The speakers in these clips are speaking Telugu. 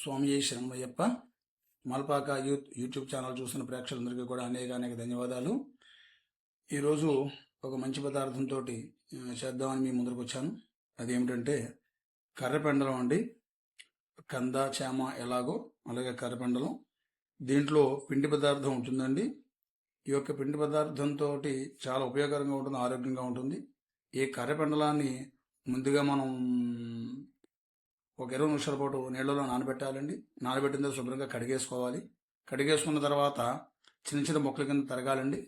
స్వామి శరణయ్యప్ప మల్పాక యూత్ యూట్యూబ్ ఛానల్ చూస్తున్న ప్రేక్షకులందరికీ కూడా అనేక అనేక ధన్యవాదాలు. ఈరోజు ఒక మంచి పదార్థంతో చేద్దామని మీ ముందుకు వచ్చాను. అదేమిటంటే కర్రపెండలం అండి. కంద చేమ ఎలాగో అలాగే కర్రపెండలం. దీంట్లో పిండి పదార్థం ఉంటుందండి. ఈ యొక్క పిండి పదార్థంతో చాలా ఉపయోగకరంగా ఉంటుంది ఆరోగ్యంగా ఉంటుంది. ఈ కర్రపెండలాన్ని ముందుగా మనం ఒక ఇరవై నిమిషాల పాటు నీళ్ళలో నానబెట్టాలండి. నానబెట్టిన తర్వాత శుభ్రంగా కడిగేసుకోవాలి. కడిగేసుకున్న తర్వాత చిన్న చిన్న మొక్కల కింద తరగాలండి.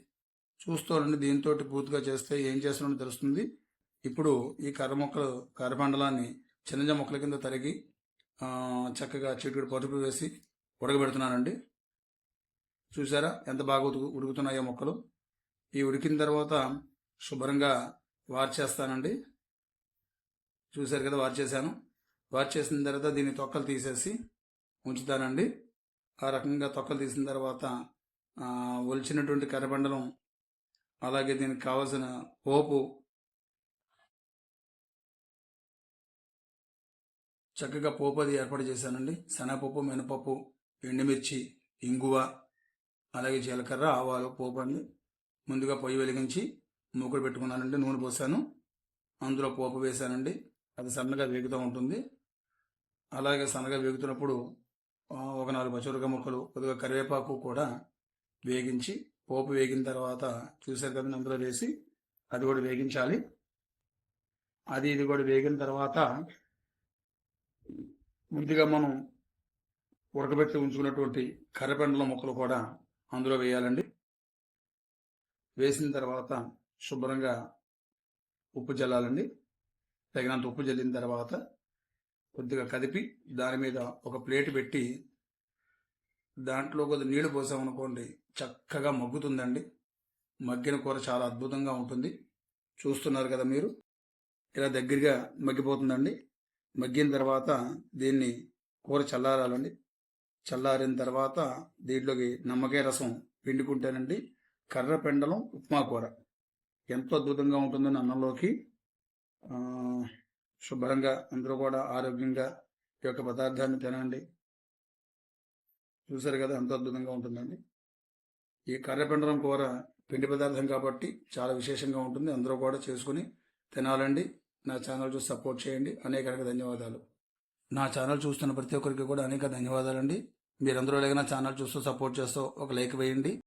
చూస్తూనండి దీంతో పూర్తిగా చేస్తే ఏం చేస్తున్నాడో తెలుస్తుంది. ఇప్పుడు ఈ కర్ర మొక్కలు కర్రమండలాన్ని చిన్న చిన్న మొక్కల కింద తరిగి చక్కగా చిటికెడు పసుపు వేసి ఉడకబెడుతున్నానండి. చూసారా ఎంత బాగా ఉడుకు ఉడుకుతున్నాయో మొక్కలు. ఈ ఉడికిన తర్వాత శుభ్రంగా వార్చేస్తానండి. చూశారు కదా వార్చేసాను వాష్ చేసిన తర్వాత దీని తొక్కలు తీసేసి ఉంచుతానండి. ఆ రకంగా తొక్కలు తీసిన తర్వాత ఒలిచినటువంటి కర్రబండలం అలాగే దీనికి కావలసిన పోపు చక్కగా పోపు అది ఏర్పాటు చేశానండి. శనగపప్పు మినపప్పు ఎండుమిర్చి ఇంగువ అలాగే జీలకర్ర ఆవాలు పోపు అండి ముందుగా పొయ్యి వెలిగించి మూకుడు పెట్టుకున్నానండి. నూనె పోసాను. అందులో పోపు వేశానండి. అది సన్నగా వేగుతూ ఉంటుంది. అలాగే సన్నగా వేగుతున్నప్పుడు ఒక నాలుగు పచ్చిమిరపకాయ ముక్కలు కొద్దిగా కరివేపాకు కూడా వేగించి పోపు వేగిన తర్వాత చూసారు కదా అందులో వేసి అది కూడా వేగించాలి. అది ఇది కూడా వేగిన తర్వాత ముందుగా మనం ఉడకబెట్టి ఉంచుకున్నటువంటి కర్రపెండల ముక్కలు కూడా అందులో వేయాలండి. వేసిన తర్వాత శుభ్రంగా ఉప్పు చల్లాలండి. తగినంత ఉప్పు చల్లిన తర్వాత కొద్దిగా కదిపి దాని మీద ఒక ప్లేట్ పెట్టి దాంట్లో కొద్ది నీళ్ళు పోసామనుకోండి చక్కగా మగ్గుతుందండి. మగ్గిన కూర చాలా అద్భుతంగా ఉంటుంది. చూస్తున్నారు కదా మీరు? ఇలా దగ్గరగా మగ్గిపోతుందండి. మగ్గిన తర్వాత దీన్ని కూర చల్లారాలండి. చల్లారిన తర్వాత దీంట్లోకి నిమ్మకాయ రసం పిండుకుంటేనండి కర్ర పెండలం ఉప్మా కూర. ఎంతో అద్భుతంగా ఉంటుందని అన్నంలోకి. శుభ్రంగా అందరూ కూడా ఆరోగ్యంగా ఈ యొక్క పదార్థాన్ని తినండి. చూసారు కదా ఎంతో అద్భుతంగా ఉంటుందండి. ఈ కర్రపెండలం కూర పిండి పదార్థం కాబట్టి చాలా విశేషంగా ఉంటుంది. అందరూ కూడా చేసుకుని తినాలండి. నా ఛానల్ చూసి సపోర్ట్ చేయండి. అనేక అనేక ధన్యవాదాలు. నా ఛానల్ చూస్తున్న ప్రతి ఒక్కరికి కూడా అనేక ధన్యవాదాలండి. మీరందరూ ఎలాగైనా ఛానల్ చూస్తూ సపోర్ట్ చేస్తూ ఒక లైక్ వేయండి.